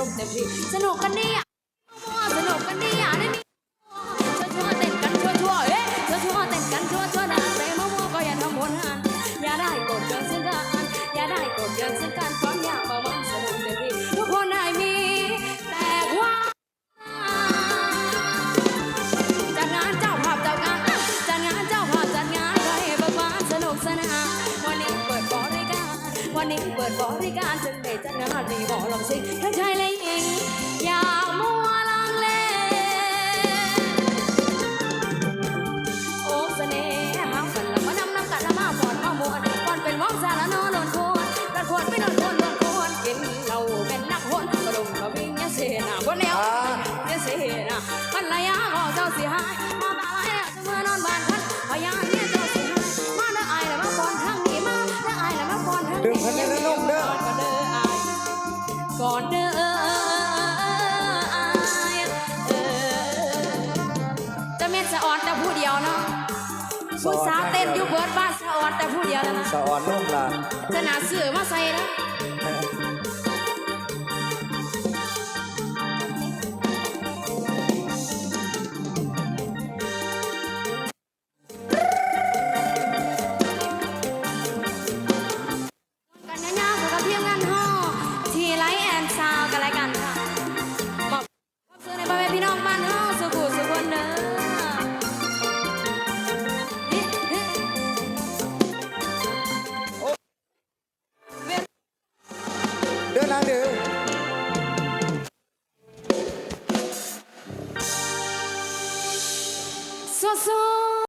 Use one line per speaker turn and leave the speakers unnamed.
รมเต็มที่สนุกกันดีอะสนุกกันดีอะนี่ชัวร์ๆเต้นกันชัวร์ๆเอ๊ะชัวร์ๆเต้นกันชัวร์ๆนะเตะมะม่วก็อย่าทำผลงานอย่าได้กดเกินซึ่งกันอย่าได้กดเกินซึ่งกันความอยากมามันสนุกเต็มที่ทุกคนได้มีแต่ว่าจัดงานเจ้าภาพจัดงานจัดงานเจ้าภาพจัดงานให้เบิกบานสนุกสนานวันนี้เปิดบริการวันนี้เปิดบริการจึงได้จัดงานมีหมอลำซิงทั้งชายและ ไม่นอนควนอนควรกินเหล้าเป็นนักหนกระดงกระวิ่งยเสนาบนแล้วยเสนามันระยะก็เจ้าสิหายมาตาลายเมื่อนอนบ้านพันพยานเนี่ยเจ้าสิหายมาเด้ออายแล้วมาฟอนทางนี้มาเด้ออายแล้วมาฟอนทางนี้
ดึงพันในนั้นลงเด้อ
ก่อนเด้ออายก่อนเด้ออายเออจะเม็ดสะออดแต่ผู้เดียวเนาะผู้สาวเต้นอยู่เบิร์ดบ้านสะออดแต่ผู้เดียวนะ
สะออน นุ่มล่า
เสือมาใส่นะ 나는. 소소